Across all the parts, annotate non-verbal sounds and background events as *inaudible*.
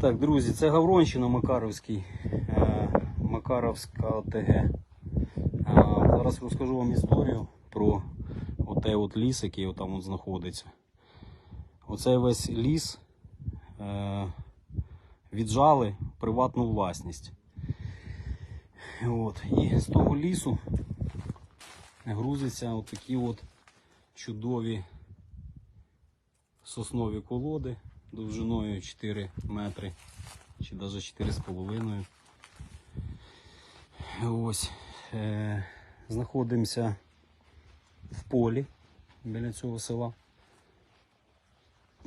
Так, друзі, це Гавронщина Макаровський, е, Макаровська ОТГ. Е, Зараз розкажу вам історію про оте от ліс, який там знаходиться. Оцей весь ліс е, віджали приватну власність. От. І з того лісу грузяться от такі от чудові соснові колоди довжиною 4 метри чи навіть 4,5. Ось. Е, знаходимося в полі біля цього села.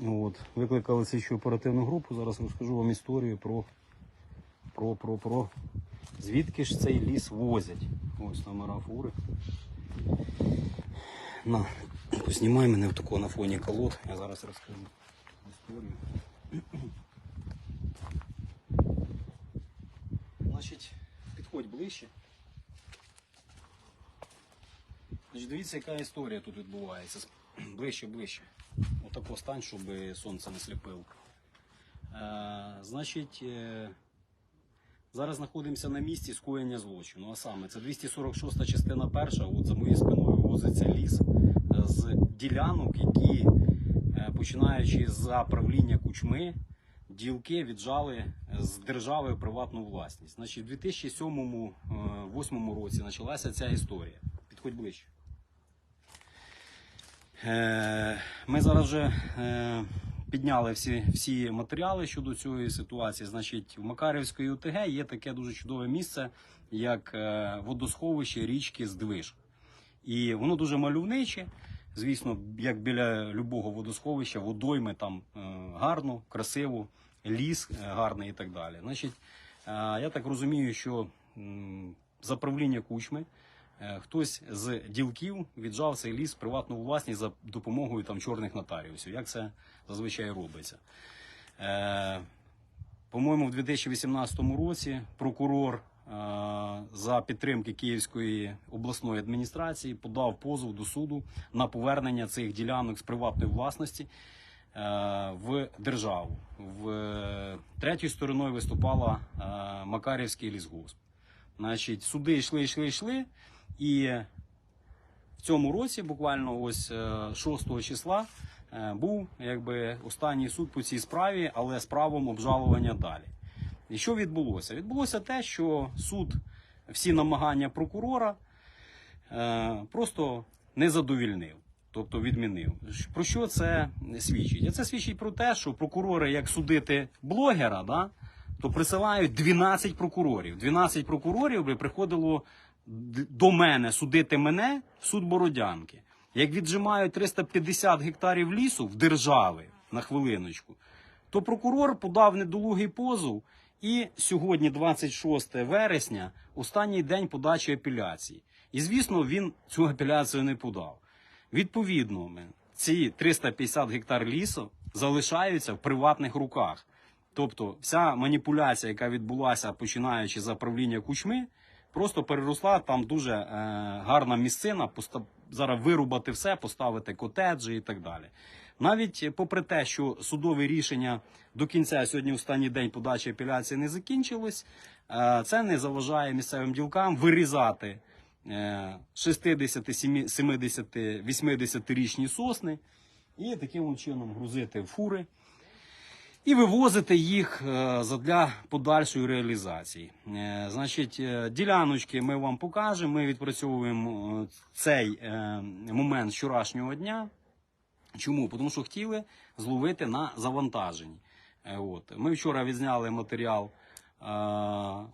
От. Викликали слідчу оперативну групу. Зараз розкажу вам історію про, про, про, про звідки ж цей ліс возять. Ось номера фури. На, познімай мене в такого на фоні колод. Я зараз розкажу історію. Значить, підходь ближче. Значить, дивіться, яка історія тут відбувається. Ближче, ближче. Отако стань, щоб сонце не сліпило. Е, значить, е, зараз знаходимося на місці скоєння злочину. А саме, це 246 частина перша, от за моєю спиною возиться ліс е, з ділянок, які, починаючи з правління кучми, ділки віджали з держави приватну власність. Значить, у 2007-2008 році почалася ця історія. Підходь ближче. Е, Ми зараз вже е, підняли всі, всі матеріали щодо цієї ситуації. Значить, в Макарівської ОТГ є таке дуже чудове місце, як е, водосховище річки Здвиж. І воно дуже мальовниче. Звісно, як біля любого водосховища, водойми там е, гарно, красиво, ліс е, гарний і так далі. Значить, е, я так розумію, що за правління кучми хтось з ділків віджав цей ліс приватну власність за допомогою там чорних нотаріусів. Як це зазвичай робиться? По-моєму, в 2018 році прокурор за підтримки Київської обласної адміністрації подав позов до суду на повернення цих ділянок з приватної власності е, в державу. В е, третьою стороною виступала е, Макарівський лісгосп. Значить, суди йшли, йшли, йшли, і в цьому році, буквально ось е, 6 числа, е, був якби останній суд по цій справі, але з правом обжалування далі. І що відбулося? Відбулося те, що суд всі намагання прокурора е, просто не задовільнив, тобто відмінив. Про що це свідчить? А це свідчить про те, що прокурори, як судити блогера, да, то присилають 12 прокурорів. 12 прокурорів би приходило до мене судити мене в суд Бородянки. Як віджимають 350 гектарів лісу в держави на хвилиночку, то прокурор подав недолугий позов. І сьогодні, 26 вересня, останній день подачі апеляції. І звісно, він цю апеляцію не подав. Відповідно, ці 350 гектар лісу залишаються в приватних руках. Тобто, вся маніпуляція, яка відбулася починаючи з правління кучми, просто переросла там дуже е, гарна місцина, зараз вирубати все, поставити котеджі і так далі. Навіть попри те, що судове рішення до кінця сьогодні останній день подачі апеляції не закінчилось, е, це не заважає місцевим ділкам вирізати е, 60, 70, 80-річні сосни і таким чином грузити в фури і вивозити їх е, задля подальшої реалізації. Е, Значить, е, діляночки ми вам покажемо. Ми відпрацьовуємо цей момент вчорашнього дня. Чому? Тому що хотіли зловити на завантаженні. От. Ми вчора відзняли матеріал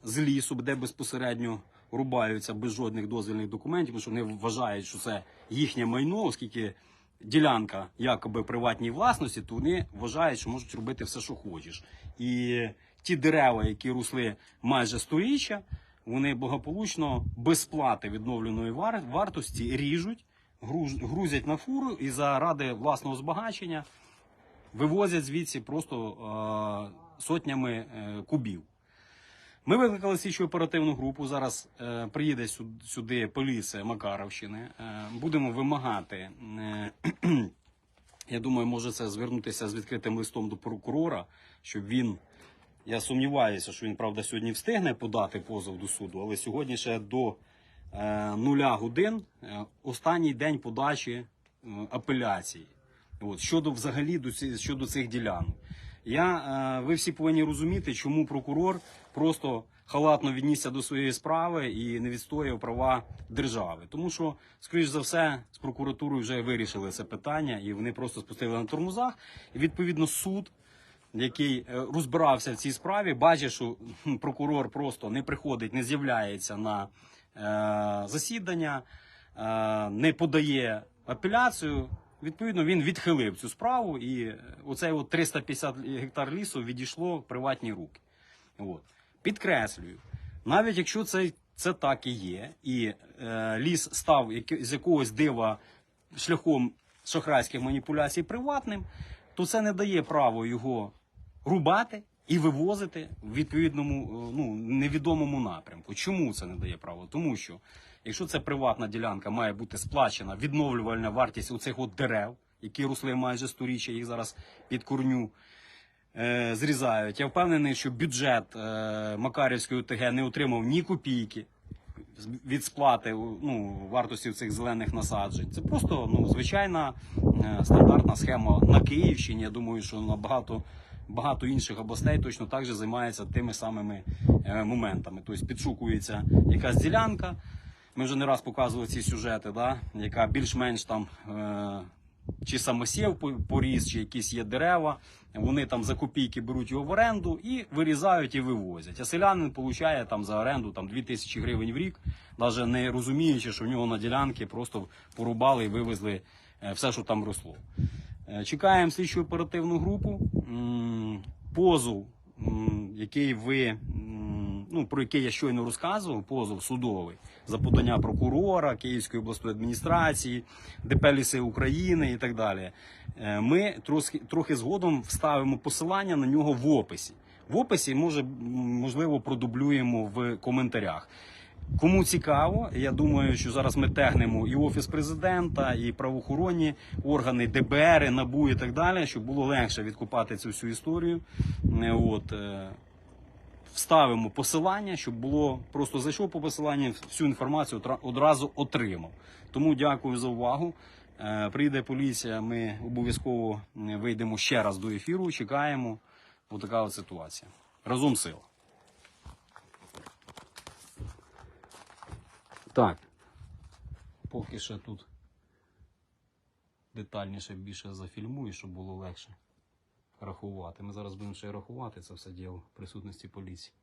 з лісу, де безпосередньо рубаються без жодних дозвільних документів, тому що вони вважають, що це їхнє майно, оскільки ділянка якоби приватній власності, то вони вважають, що можуть робити все, що хочеш. І ті дерева, які росли майже сторіччя, вони благополучно без плати відновленої вартості ріжуть, грузять на фуру і заради власного збагачення вивозять звідси просто е, сотнями е, кубів. Ми викликали слідчу оперативну групу. Зараз е, приїде сю- сюди поліція Макаровщини. Е, будемо вимагати. Е, *clears throat* я думаю, може це звернутися з відкритим листом до прокурора, щоб він Я сумніваюся, що він, правда, сьогодні встигне подати позов до суду, але сьогодні ще до е, нуля годин е, останній день подачі е, апеляції. От, щодо взагалі до ці, щодо цих ділянок. Я, е, ви всі повинні розуміти, чому прокурор просто халатно віднісся до своєї справи і не відстояв права держави. Тому що, скоріш за все, з прокуратурою вже вирішили це питання, і вони просто спустили на тормозах. І відповідно суд, який е, розбирався в цій справі, бачить, що прокурор просто не приходить, не з'являється на е, засідання, е, не подає апеляцію. Відповідно, він відхилив цю справу, і е, оцей от 350 гектар лісу відійшло в приватні руки. От. Підкреслюю, навіть якщо це, це так і є, і е, ліс став з якогось дива шляхом шахрайських маніпуляцій приватним, то це не дає право його рубати і вивозити в відповідному е, ну, невідомому напрямку. Чому це не дає право? Тому що якщо це приватна ділянка, має бути сплачена відновлювальна вартість у цих от дерев, які росли майже сторіччя, їх зараз під корню е, зрізають. Я впевнений, що бюджет е, Макарівської ОТГ не отримав ні копійки від сплати ну, вартості цих зелених насаджень. Це просто ну, звичайна стандартна схема на Київщині. Я думаю, що на багато, інших областей точно так же займаються тими самими е, моментами. Тобто підшукується якась ділянка. Ми вже не раз показували ці сюжети, да, яка більш-менш там. Е, чи самосів по- поріс, чи якісь є дерева. Вони там за копійки беруть його в оренду і вирізають і вивозять. А селянин получає там за оренду там 2000 гривень в рік, навіть не розуміючи, що в нього на ділянки просто порубали і вивезли е, все, що там росло. Е, Чекаємо слідчу оперативну групу. Позов, який ви, ну, про який я щойно розказував, позов судовий за подання прокурора Київської обласної адміністрації, ДП «Ліси України і так далі. Е, Ми трохи, трохи згодом вставимо посилання на нього в описі. В описі може можливо продублюємо в коментарях. Кому цікаво, я думаю, що зараз ми тегнемо і офіс президента, і правоохоронні органи, ДБР, НАБУ і так далі, щоб було легше відкопати цю всю історію. Е, От е, вставимо посилання, щоб було просто зайшов по посиланню, всю інформацію одразу отримав. Тому дякую за увагу. Е, Прийде поліція, ми обов'язково вийдемо ще раз до ефіру. Чекаємо. Отака от ситуація. Разом сила. Так. Поки ще тут детальніше більше зафільмую, щоб було легше рахувати. Ми зараз будемо ще рахувати це все діло в присутності поліції.